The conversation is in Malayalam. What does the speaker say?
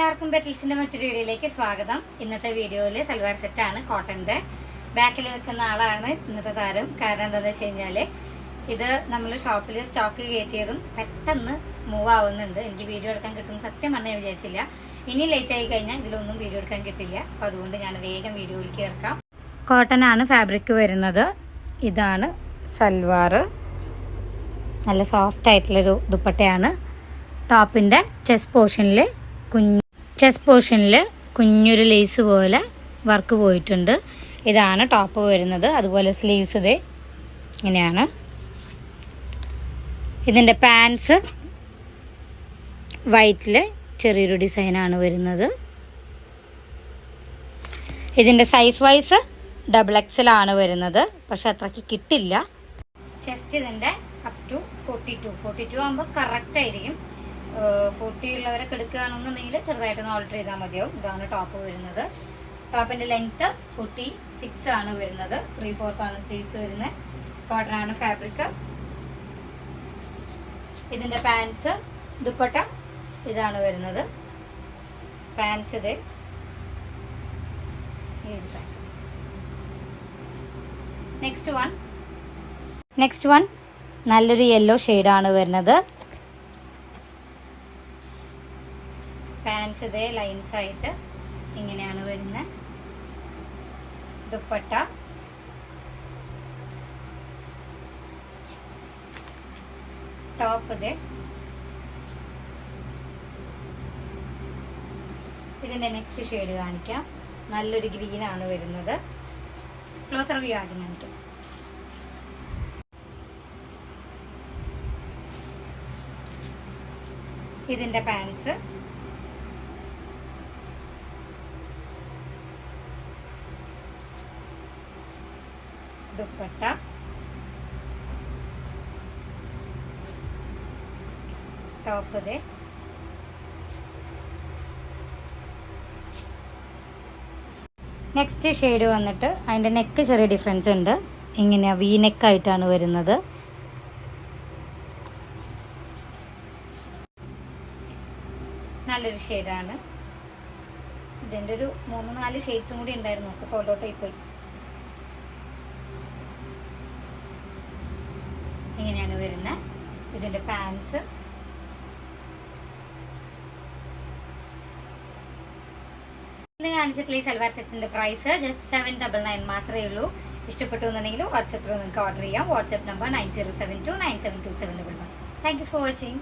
എല്ലാവർക്കും ബെറ്റിൽസിന്റെ മറ്റൊരു വീഡിയോയിലേക്ക് സ്വാഗതം. ഇന്നത്തെ വീഡിയോയിൽ സൽവാർ സെറ്റാണ് കോട്ടന്റെ ബാക്കിൽ നിൽക്കുന്ന ആളാണ് ഇന്നത്തെ താരം. കാരണം എന്താണെന്ന് വെച്ച് കഴിഞ്ഞാൽ ഇത് നമ്മൾ ഷോപ്പിൽ സ്റ്റോക്ക് കയറ്റിയതും പെട്ടെന്ന് മൂവ് ആവുന്നുണ്ട്. എനിക്ക് വീഡിയോ എടുക്കാൻ കിട്ടുന്ന സത്യം പറഞ്ഞാൽ വിചാരിച്ചില്ല. ഇനി ലേറ്റ് ആയി കഴിഞ്ഞാൽ ഇതിലൊന്നും വീഡിയോ എടുക്കാൻ കിട്ടില്ല. അപ്പൊ അതുകൊണ്ട് ഞാൻ വേഗം വീഡിയോയിൽ ചേർക്കാം കോട്ടൺ ആണ് ഫാബ്രിക് വരുന്നത്. ഇതാണ് സൽവാർ. നല്ല സോഫ്റ്റ് ആയിട്ടുള്ളൊരു ദുപ്പട്ടയാണ്. ടോപ്പിന്റെ ചെസ്റ്റ് പോർഷനിൽ കുഞ്ഞ് ചെസ്റ്റ് പോർഷനിൽ കുഞ്ഞൊരു ലേസ് പോലെ വർക്ക് പോയിട്ടുണ്ട്. ഇതാണ് ടോപ്പ് വരുന്നത്. അതുപോലെ സ്ലീവ്സ് ഇതേ ഇങ്ങനെയാണ്. ഇതിന്റെ പാൻസ് വൈറ്റിൽ ചെറിയൊരു ഡിസൈനാണ് വരുന്നത്. ഇതിന്റെ സൈസ് വൈസ് ഡബിൾ എക്സലാണ് വരുന്നത്. പക്ഷെ അത്രയ്ക്ക് കിട്ടില്ല. ചെസ്റ്റ് ഇതിന്റെ up to forty two forty two ആകുമ്പോൾ കറക്റ്റ് ആയിരിക്കും. ഫോർട്ടി ഉള്ളവരൊക്കെ എടുക്കുകയാണെന്നുണ്ടെങ്കിൽ ചെറുതായിട്ടൊന്ന് ഓൾട്ടർ ചെയ്താൽ മതിയാവും. ഇതാണ് ടോപ്പ് വരുന്നത്. ടോപ്പിന്റെ ലെങ്ത്ത് ഫോർട്ടി സിക്സ് ആണ് വരുന്നത്. ത്രീ ഫോർത്ത് ആണ് സ്ലീവ്സ് വരുന്നത്. കോട്ടൺ ആണ് ഫാബ്രിക് ഇതിന്റെ പാൻസ് ദുപ്പട്ട ഇതാണ് വരുന്നത്. പാൻസ് ഇത്. നെക്സ്റ്റ് വൺ നെക്സ്റ്റ് വൺ നല്ലൊരു യെല്ലോ ഷെയ്ഡാണ് വരുന്നത്. പാൻസ് ഇതേ ലൈൻസ് ആയിട്ട് ഇങ്ങനെയാണ് വരുന്നത് ദുപ്പട്ട. ടോപ്പ് ഇതേ. ഇതിന്റെ നെക്സ്റ്റ് ഷെയ്ഡ് കാണിക്കാം. നല്ലൊരു ഗ്രീൻ ആണ് വരുന്നത്. ക്ലോസർ വ്യൂ ആദ്യം കാണിക്കാം. ഇതിന്റെ പാൻസ് ദുപ്പട്ട ടോപ്പ് ഇത് നെക്സ്റ്റ് ഷെയ്ഡ് വന്നിട്ട് അതിന്റെ നെക്ക് ചെറിയ ഡിഫറൻസ് ഉണ്ട്. ഇങ്ങനെ വി നെക്കായിട്ടാണ് വരുന്നത്. നല്ലൊരു ഷെയ്ഡാണ് ഇതിന്റെ ഒരു മൂന്ന് നാല് ഷെയ്ഡ്സും കൂടി ഉണ്ടായിരുന്നു. ഒക്കെ സോൾഡ് ഔട്ട് ഇങ്ങനെയാണ് ഇതിന്റെ പാൻസ് ഇന്ന് കാണിച്ചിട്ടുള്ള ഈ salwar സെറ്റ്സിന്റെ price just seven double nine മാത്രമേ ഉള്ളൂ. ഇഷ്ടപ്പെട്ടു എന്നുണ്ടെങ്കിൽ വാട്സപ്പ് ത്രൂ നിങ്ങൾക്ക് ഓർഡർ ചെയ്യാം. WhatsApp number nine zero seven two nine seven two seven double one thank you for watching